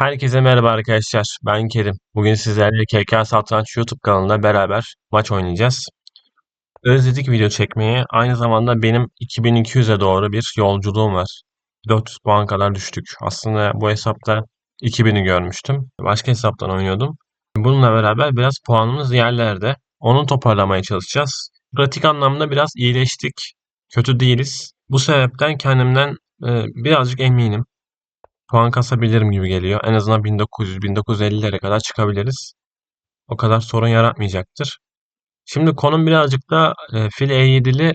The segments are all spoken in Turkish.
Herkese merhaba arkadaşlar. Ben Kerim. Bugün sizlerle KK Satranç YouTube kanalında beraber maç oynayacağız. Özledik video çekmeyi. Aynı zamanda benim 2200'e doğru bir yolculuğum var. 400 puan kadar düştük. Aslında bu hesapta 2000'i görmüştüm. Başka hesaptan oynuyordum. Bununla beraber biraz puanımız yerlerde. Onu toparlamaya çalışacağız. Pratik anlamda biraz iyileştik. Kötü değiliz. Bu sebepten kendimden e, birazcık eminim puan kasabilirim gibi geliyor. En azından 1900-1950'lere kadar çıkabiliriz. O kadar sorun yaratmayacaktır. Şimdi konum birazcık da e, Fil E7'li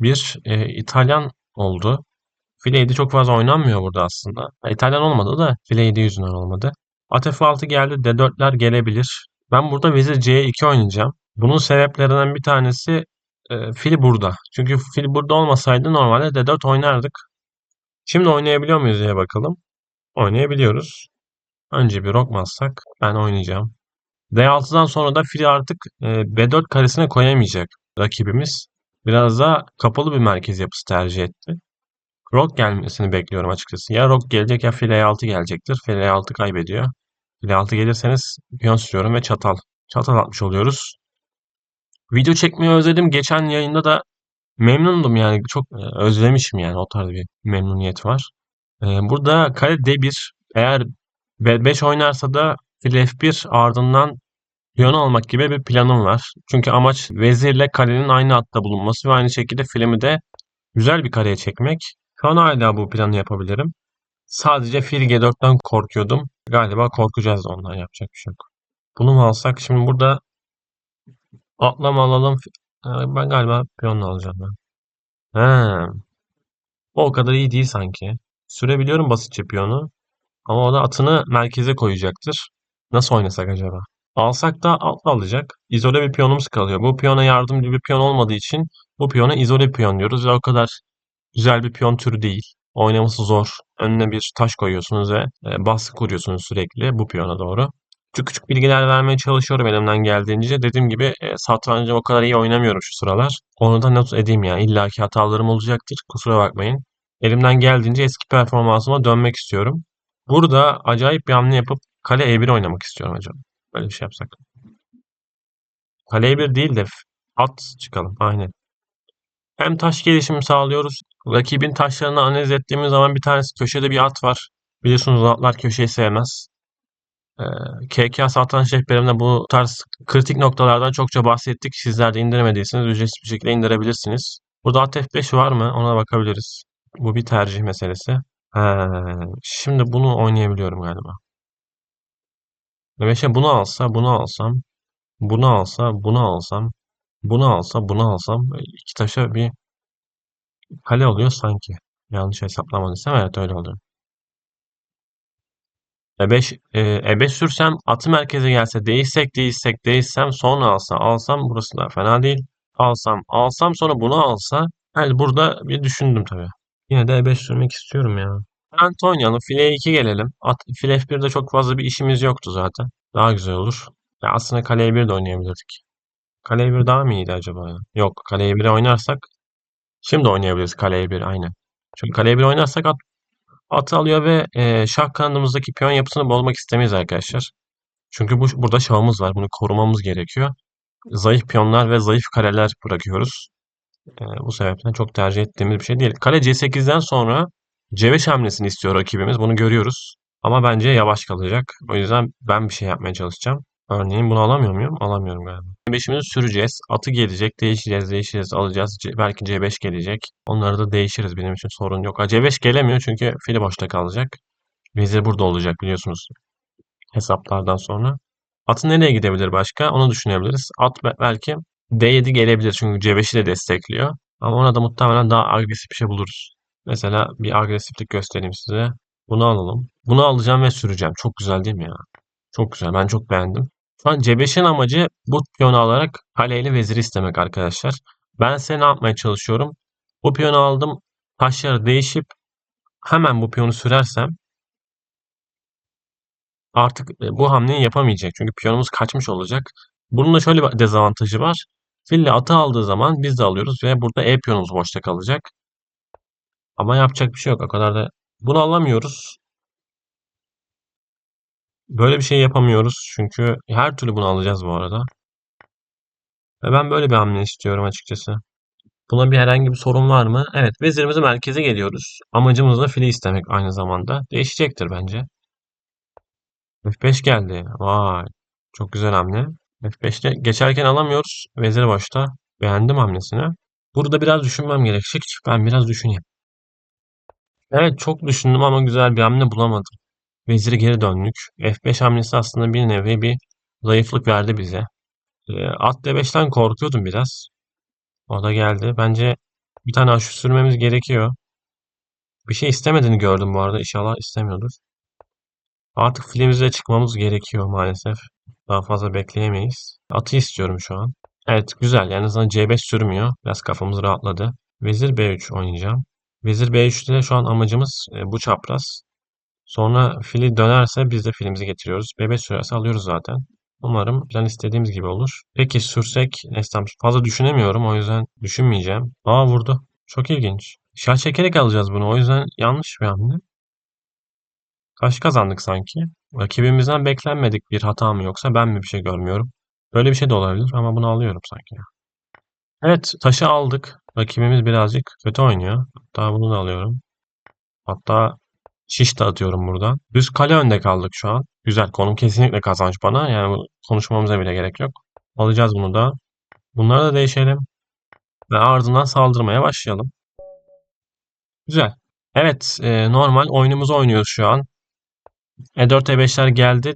bir e, İtalyan oldu. Fil E7 çok fazla oynanmıyor burada aslında. İtalyan olmadı da Fil E7 yüzünden olmadı. At F6 geldi. D4'ler gelebilir. Ben burada Vezir C2 oynayacağım. Bunun sebeplerinden bir tanesi e, fil burada. Çünkü fil burada olmasaydı normalde D4 oynardık. Şimdi oynayabiliyor muyuz diye bakalım. Oynayabiliyoruz. Önce bir rok bassak ben oynayacağım. D6'dan sonra da fili artık e, B4 karesine koyamayacak rakibimiz. Biraz da kapalı bir merkez yapısı tercih etti. Rok gelmesini bekliyorum açıkçası. Ya rok gelecek ya fil E6 gelecektir. Fil E6 kaybediyor. Fil E6 gelirseniz piyon sürüyorum ve çatal. Çatal atmış oluyoruz. Video çekmeyi özledim. Geçen yayında da memnundum yani. Çok e, özlemişim yani. O tarz bir memnuniyet var. E, burada kare D1 eğer B5 oynarsa da fil F1 ardından piyon almak gibi bir planım var. Çünkü amaç vezirle kalenin aynı hatta bulunması ve aynı şekilde filmi de güzel bir kareye çekmek. Şu an hala bu planı yapabilirim. Sadece fil G4'ten korkuyordum. Galiba korkacağız da ondan yapacak bir şey yok. Bunu mu alsak? Şimdi burada atlama alalım. Ben galiba piyonla alacağım ben. He. O kadar iyi değil sanki. Sürebiliyorum basitçe piyonu. Ama o da atını merkeze koyacaktır. Nasıl oynasak acaba? Alsak da altla alacak. İzole bir piyonumuz kalıyor. Bu piyona yardımcı bir piyon olmadığı için bu piyona izole piyon diyoruz ve o kadar güzel bir piyon türü değil. Oynaması zor. Önüne bir taş koyuyorsunuz ve e, baskı kuruyorsunuz sürekli bu piyona doğru. Küçük küçük bilgiler vermeye çalışıyorum elimden geldiğince. Dediğim gibi e, satrancı o kadar iyi oynamıyorum şu sıralar. Onu da not edeyim ya. İlla ki hatalarım olacaktır. Kusura bakmayın. Elimden geldiğince eski performansıma dönmek istiyorum. Burada acayip bir hamle yapıp kale E1 oynamak istiyorum acaba. Böyle bir şey yapsak. Kale E1 değil de at çıkalım. Aynen. Hem taş gelişimi sağlıyoruz. Rakibin taşlarını analiz ettiğimiz zaman bir tanesi köşede bir at var. Biliyorsunuz atlar köşeyi sevmez. Ee, KK satranç rehberimde bu tarz kritik noktalardan çokça bahsettik. Sizler de indiremediyseniz ücretsiz bir şekilde indirebilirsiniz. Burada at F5 var mı? Ona bakabiliriz. Bu bir tercih meselesi. He, şimdi bunu oynayabiliyorum galiba. Ve bunu alsa, bunu alsam, bunu alsa, bunu alsam, bunu alsa, bunu alsam iki taşa bir kale oluyor sanki. Yanlış hesaplamadıysam evet öyle oluyor. E5, e, E5 sürsem atı merkeze gelse değişsek değişsek değişsem sonra alsa alsam burası da fena değil. Alsam alsam sonra bunu alsa yani burada bir düşündüm tabii. Yine de E5 sürmek istiyorum ya. Oynayalım. File 2 gelelim. At, file F1'de çok fazla bir işimiz yoktu zaten. Daha güzel olur. Ya aslında kaleye 1 de oynayabilirdik. Kaleye 1 daha mı iyiydi acaba? Yok. Kaleye 1'e oynarsak şimdi oynayabiliriz kaleye 1 aynen. Çünkü kaleye 1 oynarsak at, atı alıyor ve e, şah kanadımızdaki piyon yapısını bozmak istemeyiz arkadaşlar. Çünkü bu, burada şahımız var. Bunu korumamız gerekiyor. Zayıf piyonlar ve zayıf kareler bırakıyoruz. E, bu sebepten çok tercih ettiğimiz bir şey değil. Kale C8'den sonra C5 hamlesini istiyor rakibimiz. Bunu görüyoruz. Ama bence yavaş kalacak. O yüzden ben bir şey yapmaya çalışacağım. Örneğin bunu alamıyor muyum? Alamıyorum galiba. C5'imizi süreceğiz. Atı gelecek. Değişeceğiz, değişeceğiz, alacağız. C- belki C5 gelecek. Onları da değişiriz. Benim için sorun yok. Ha, C5 gelemiyor çünkü fili boşta kalacak. Vezir burada olacak biliyorsunuz. Hesaplardan sonra. Atı nereye gidebilir başka? Onu düşünebiliriz. At be- belki D7 gelebilir çünkü C5'i de destekliyor. Ama ona da muhtemelen daha agresif bir şey buluruz. Mesela bir agresiflik göstereyim size. Bunu alalım. Bunu alacağım ve süreceğim. Çok güzel değil mi ya? Çok güzel. Ben çok beğendim. Şu an C5'in amacı bu piyonu alarak kaleyle veziri istemek arkadaşlar. Ben size ne yapmaya çalışıyorum? Bu piyonu aldım. Taşları değişip hemen bu piyonu sürersem artık e, bu hamleyi yapamayacak. Çünkü piyonumuz kaçmış olacak. Bunun da şöyle bir dezavantajı var. Fille atı aldığı zaman biz de alıyoruz ve burada E piyonumuz boşta kalacak. Ama yapacak bir şey yok. O kadar da bunu alamıyoruz. Böyle bir şey yapamıyoruz çünkü her türlü bunu alacağız bu arada. Ve ben böyle bir hamle istiyorum açıkçası. Buna bir herhangi bir sorun var mı? Evet, vezirimizi merkeze geliyoruz. Amacımız da fili istemek aynı zamanda. Değişecektir bence. F5 geldi. Vay. Çok güzel hamle. F5'te geçerken alamıyoruz. Vezir boşta. Beğendim hamlesini. Burada biraz düşünmem gerekecek. Ben biraz düşüneyim. Evet çok düşündüm ama güzel bir hamle bulamadım. Veziri geri döndük. F5 hamlesi aslında bir nevi bir zayıflık verdi bize. Ee, at D5'ten korkuyordum biraz. O da geldi. Bence bir tane aşı sürmemiz gerekiyor. Bir şey istemediğini gördüm bu arada. İnşallah istemiyordur. Artık filmimize çıkmamız gerekiyor maalesef. Daha fazla bekleyemeyiz. Atı istiyorum şu an. Evet güzel. Yani azından C5 sürmüyor. Biraz kafamız rahatladı. Vezir B3 oynayacağım. Vezir B3'te de şu an amacımız e, bu çapraz. Sonra fili dönerse biz de filimizi getiriyoruz. B5 sürerse alıyoruz zaten. Umarım plan istediğimiz gibi olur. Peki sürsek neyse tamam, fazla düşünemiyorum o yüzden düşünmeyeceğim. Aa vurdu. Çok ilginç. Şah çekerek alacağız bunu o yüzden yanlış bir hamle. Kaç kazandık sanki? Rakibimizden beklenmedik bir hata mı yoksa ben mi bir şey görmüyorum? Böyle bir şey de olabilir ama bunu alıyorum sanki. Evet taşı aldık. Rakibimiz birazcık kötü oynuyor. Hatta bunu da alıyorum. Hatta şiş de atıyorum buradan. Düz kale önde kaldık şu an. Güzel konum kesinlikle kazanç bana. Yani konuşmamıza bile gerek yok. Alacağız bunu da. Bunları da değişelim. Ve ardından saldırmaya başlayalım. Güzel. Evet e, normal oyunumuzu oynuyoruz şu an. E4 E5'ler geldi.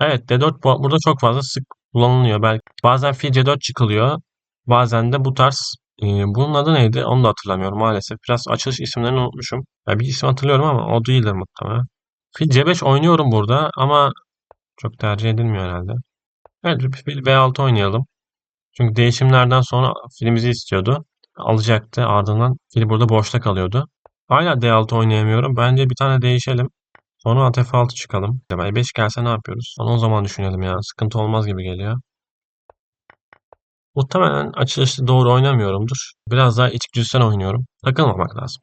Evet D4 bu- burada çok fazla sık kullanılıyor. Belki bazen fil C4 çıkılıyor. Bazen de bu tarz bunun adı neydi? Onu da hatırlamıyorum maalesef. Biraz açılış isimlerini unutmuşum. Ya bir isim hatırlıyorum ama o değildir muhtemelen. Fil C5 oynuyorum burada ama çok tercih edilmiyor herhalde. Evet fil B6 oynayalım. Çünkü değişimlerden sonra filimizi istiyordu. Alacaktı. Ardından fil burada boşta kalıyordu. Hala D6 oynayamıyorum. Bence bir tane değişelim. Sonra at F6 çıkalım. E5 gelse ne yapıyoruz? Onu o zaman düşünelim ya. Sıkıntı olmaz gibi geliyor. Muhtemelen açılışta doğru oynamıyorumdur. Biraz daha içgüdüsel oynuyorum. Takılmamak lazım.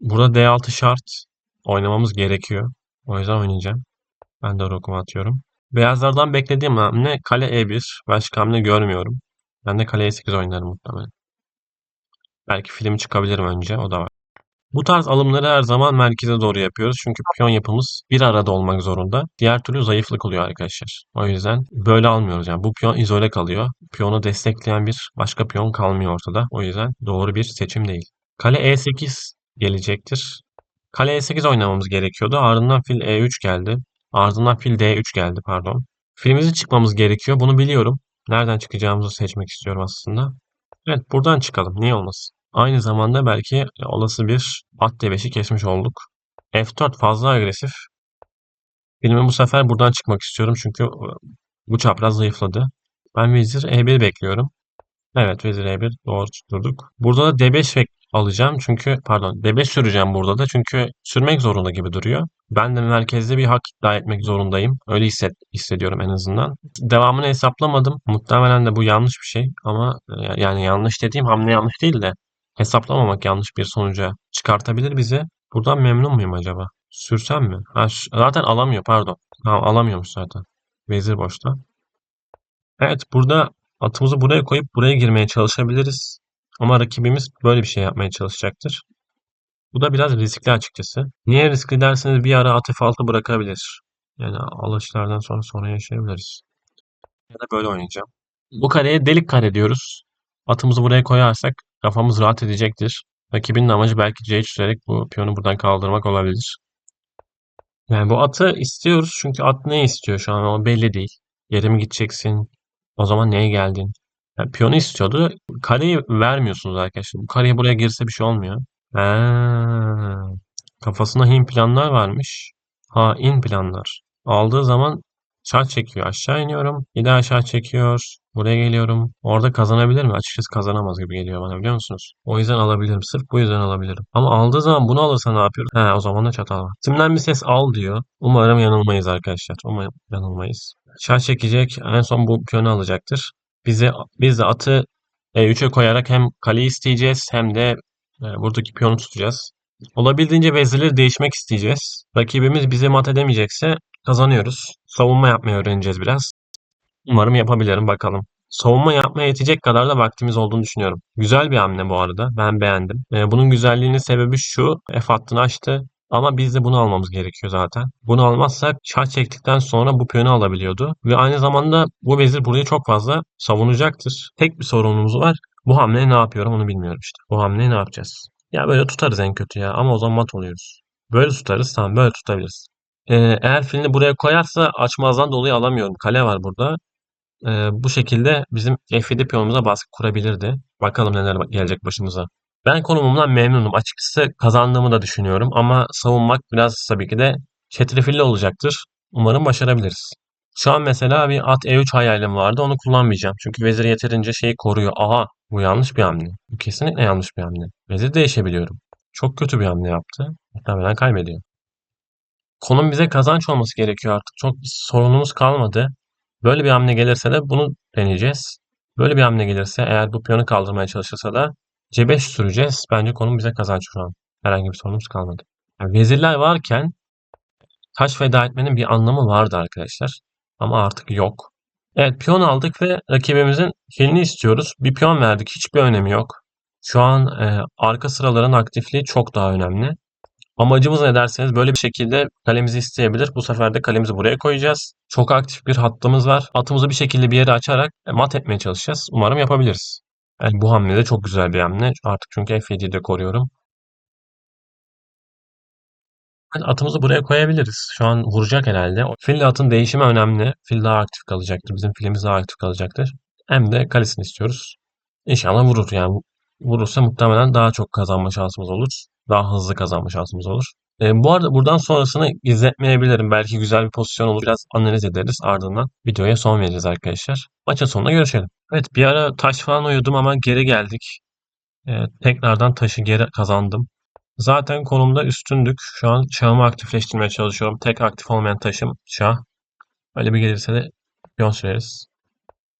Burada D6 şart. Oynamamız gerekiyor. O yüzden oynayacağım. Ben de rokuma atıyorum. Beyazlardan beklediğim hamle kale E1. Başka hamle görmüyorum. Ben de kale E8 oynarım muhtemelen. Belki film çıkabilirim önce. O da var. Bu tarz alımları her zaman merkeze doğru yapıyoruz. Çünkü piyon yapımız bir arada olmak zorunda. Diğer türlü zayıflık oluyor arkadaşlar. O yüzden böyle almıyoruz. Yani bu piyon izole kalıyor. Piyonu destekleyen bir başka piyon kalmıyor ortada. O yüzden doğru bir seçim değil. Kale E8 gelecektir. Kale E8 oynamamız gerekiyordu. Ardından fil E3 geldi. Ardından fil D3 geldi pardon. Filimizi çıkmamız gerekiyor. Bunu biliyorum. Nereden çıkacağımızı seçmek istiyorum aslında. Evet buradan çıkalım. Niye olmasın? Aynı zamanda belki olası bir at D5'i kesmiş olduk. F4 fazla agresif. Filmi bu sefer buradan çıkmak istiyorum çünkü bu çapraz zayıfladı. Ben vezir E1 bekliyorum. Evet vezir E1 doğru tutturduk. Burada da D5 alacağım çünkü pardon D5 süreceğim burada da çünkü sürmek zorunda gibi duruyor. Ben de merkezde bir hak iddia etmek zorundayım. Öyle hisset, hissediyorum en azından. Devamını hesaplamadım. Muhtemelen de bu yanlış bir şey ama e, yani yanlış dediğim hamle yanlış değil de hesaplamamak yanlış bir sonuca çıkartabilir bizi. Buradan memnun muyum acaba? Sürsem mi? Ha, zaten alamıyor pardon. Tamam alamıyormuş zaten. Vezir boşta. Evet burada atımızı buraya koyup buraya girmeye çalışabiliriz. Ama rakibimiz böyle bir şey yapmaya çalışacaktır. Bu da biraz riskli açıkçası. Niye riskli derseniz bir ara at F6 bırakabilir. Yani alışlardan sonra sonra yaşayabiliriz. Ya da böyle oynayacağım. Bu kareye delik kare diyoruz. Atımızı buraya koyarsak kafamız rahat edecektir. Rakibinin amacı belki C3 sürerek bu piyonu buradan kaldırmak olabilir. Yani bu atı istiyoruz çünkü at ne istiyor şu an o belli değil. Yere mi gideceksin? O zaman neye geldin? Yani piyonu istiyordu. Kareyi vermiyorsunuz arkadaşlar. Bu kareye buraya girse bir şey olmuyor. Ha, kafasında hin planlar varmış. Ha in planlar. Aldığı zaman şah çekiyor. Aşağı iniyorum. Bir daha aşağı çekiyor. Buraya geliyorum. Orada kazanabilir mi? Açıkçası kazanamaz gibi geliyor bana biliyor musunuz? O yüzden alabilirim. Sırf bu yüzden alabilirim. Ama aldığı zaman bunu alırsa ne yapıyoruz? He o zaman da çatal var. Simden bir ses al diyor. Umarım yanılmayız arkadaşlar. Umarım yanılmayız. Şah çekecek. En son bu piyonu alacaktır. Bize, biz de atı E3'e koyarak hem kaleyi isteyeceğiz hem de e, buradaki piyonu tutacağız. Olabildiğince vezirleri değişmek isteyeceğiz. Rakibimiz bizi mat edemeyecekse kazanıyoruz. Savunma yapmayı öğreneceğiz biraz. Umarım yapabilirim bakalım. Savunma yapmaya yetecek kadar da vaktimiz olduğunu düşünüyorum. Güzel bir hamle bu arada. Ben beğendim. Ee, bunun güzelliğinin sebebi şu. F hattını açtı. Ama biz de bunu almamız gerekiyor zaten. Bunu almazsak şah çektikten sonra bu piyonu alabiliyordu. Ve aynı zamanda bu vezir burayı çok fazla savunacaktır. Tek bir sorunumuz var. Bu hamleyi ne yapıyorum onu bilmiyorum işte. Bu hamleyi ne yapacağız? Ya böyle tutarız en kötü ya ama o zaman mat oluyoruz. Böyle tutarız tamam böyle tutabiliriz. Ee, eğer filini buraya koyarsa açmazdan dolayı alamıyorum. Kale var burada. Ee, bu şekilde bizim F7 piyonumuza baskı kurabilirdi. Bakalım neler gelecek başımıza. Ben konumumdan memnunum. Açıkçası kazandığımı da düşünüyorum ama savunmak biraz tabii ki de çetrefilli olacaktır. Umarım başarabiliriz. Şu an mesela bir at E3 hayalim vardı. Onu kullanmayacağım. Çünkü vezir yeterince şeyi koruyor. Aha bu yanlış bir hamle. Bu kesinlikle yanlış bir hamle. Vezir değişebiliyorum. Çok kötü bir hamle yaptı. Muhtemelen kaybediyor. Konum bize kazanç olması gerekiyor artık. Çok sorunumuz kalmadı. Böyle bir hamle gelirse de bunu deneyeceğiz. Böyle bir hamle gelirse eğer bu piyonu kaldırmaya çalışırsa da C5 süreceğiz. Bence konum bize kazanç şu an. Herhangi bir sorunumuz kalmadı. Yani vezirler varken taş feda etmenin bir anlamı vardı arkadaşlar. Ama artık yok. Evet piyon aldık ve rakibimizin filini istiyoruz. Bir piyon verdik. Hiçbir önemi yok. Şu an e, arka sıraların aktifliği çok daha önemli. Amacımız ne derseniz böyle bir şekilde kalemizi isteyebilir. Bu sefer de kalemizi buraya koyacağız. Çok aktif bir hattımız var. Atımızı bir şekilde bir yere açarak e, mat etmeye çalışacağız. Umarım yapabiliriz. Yani bu hamle de çok güzel bir hamle. Artık çünkü F7'yi de koruyorum. Yani atımızı buraya koyabiliriz. Şu an vuracak herhalde. Fil atın değişimi önemli. Fil daha aktif kalacaktır. Bizim filimiz daha aktif kalacaktır. Hem de kalesini istiyoruz. İnşallah vurur. Yani vurursa muhtemelen daha çok kazanma şansımız olur. Daha hızlı kazanma şansımız olur. E, bu arada buradan sonrasını izletmeyebilirim. Belki güzel bir pozisyon olur. Biraz analiz ederiz. Ardından videoya son veririz arkadaşlar. Maçın sonunda görüşelim. Evet bir ara taş falan uyudum ama geri geldik. E, tekrardan taşı geri kazandım. Zaten konumda üstündük. Şu an şahımı aktifleştirmeye çalışıyorum. Tek aktif olmayan taşım şah. Öyle bir gelirse de piyon süreriz.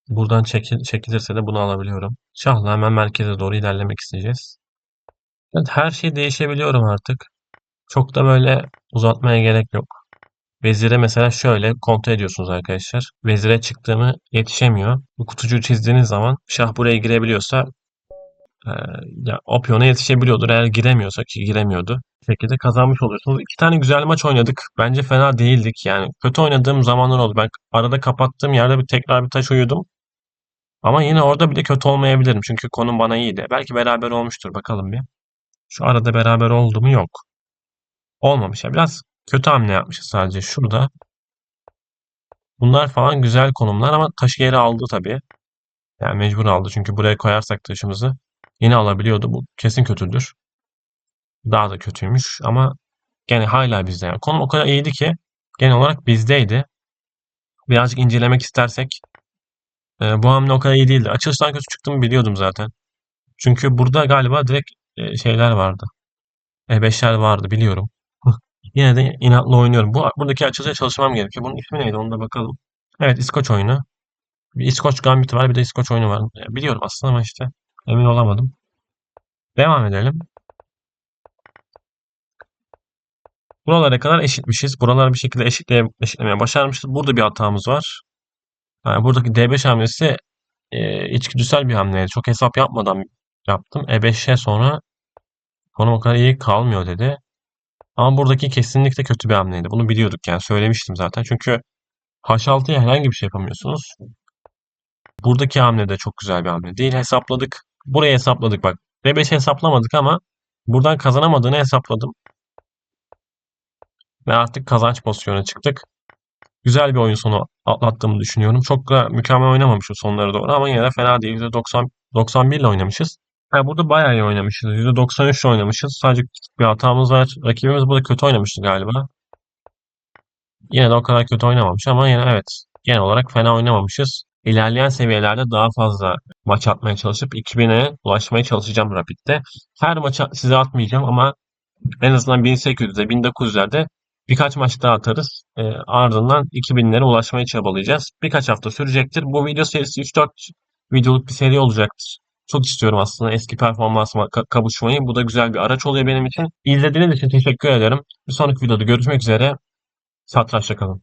Buradan çekil, çekilirse de bunu alabiliyorum. Şahla hemen merkeze doğru ilerlemek isteyeceğiz. Evet, her şey değişebiliyorum artık. Çok da böyle uzatmaya gerek yok. Vezire mesela şöyle kontrol ediyorsunuz arkadaşlar. Vezire çıktığımı yetişemiyor. Bu kutucuğu çizdiğiniz zaman şah buraya girebiliyorsa e, ya o yetişebiliyordur. Eğer giremiyorsa ki giremiyordu. Bu şekilde kazanmış oluyorsunuz. İki tane güzel maç oynadık. Bence fena değildik yani. Kötü oynadığım zamanlar oldu. Ben arada kapattığım yerde bir tekrar bir taş uyudum. Ama yine orada bile kötü olmayabilirim. Çünkü konum bana iyiydi. Belki beraber olmuştur. Bakalım bir. Şu arada beraber oldu mu? Yok. Olmamış ya. Biraz kötü hamle yapmışız sadece şurada. Bunlar falan güzel konumlar ama taşı geri aldı tabii. Yani mecbur aldı. Çünkü buraya koyarsak taşımızı yine alabiliyordu. Bu kesin kötüdür. Daha da kötüymüş ama gene hala bizde. Yani konum o kadar iyiydi ki genel olarak bizdeydi. Birazcık incelemek istersek e, bu hamle o kadar iyi değildi. Açılıştan kötü çıktığımı biliyordum zaten. Çünkü burada galiba direkt e, şeyler vardı. E5'ler vardı biliyorum. Yine de inatla oynuyorum. Bu buradaki açılışa çalışmam gerekiyor. Bunun ismi neydi onu da bakalım. Evet İskoç oyunu. Bir İskoç Gambit var bir de İskoç oyunu var. E, biliyorum aslında ama işte emin olamadım. Devam edelim. Buralara kadar eşitmişiz. Buraları bir şekilde eşitleye, eşitlemeye başarmışız. Burada bir hatamız var. Yani buradaki D5 hamlesi e, içgüdüsel bir hamleydi. Çok hesap yapmadan yaptım. E5'e sonra konum o kadar iyi kalmıyor dedi. Ama buradaki kesinlikle kötü bir hamleydi. Bunu biliyorduk yani söylemiştim zaten. Çünkü H6'ya herhangi bir şey yapamıyorsunuz. Buradaki hamle de çok güzel bir hamle değil. Hesapladık. Buraya hesapladık bak. D5 hesaplamadık ama buradan kazanamadığını hesapladım. Ve artık kazanç pozisyonuna çıktık. Güzel bir oyun sonu atlattığımı düşünüyorum. Çok da mükemmel oynamamışım sonlara doğru ama yine de fena değil. %90, 91 ile oynamışız. Yani burada bayağı iyi oynamışız. %93 ile oynamışız. Sadece bir hatamız var. Rakibimiz burada kötü oynamıştı galiba. Yine de o kadar kötü oynamamış ama yine evet. Genel olarak fena oynamamışız. İlerleyen seviyelerde daha fazla maç atmaya çalışıp 2000'e ulaşmaya çalışacağım Rapid'de. Her maça size atmayacağım ama en azından 1800'de 1900'lerde birkaç maç daha atarız. E, ardından 2000'lere ulaşmaya çabalayacağız. Birkaç hafta sürecektir. Bu video serisi 3-4 videoluk bir seri olacaktır. Çok istiyorum aslında eski performansıma ka- kavuşmayı. Bu da güzel bir araç oluyor benim için. İzlediğiniz için teşekkür ederim. Bir sonraki videoda görüşmek üzere. Satrançta kalın.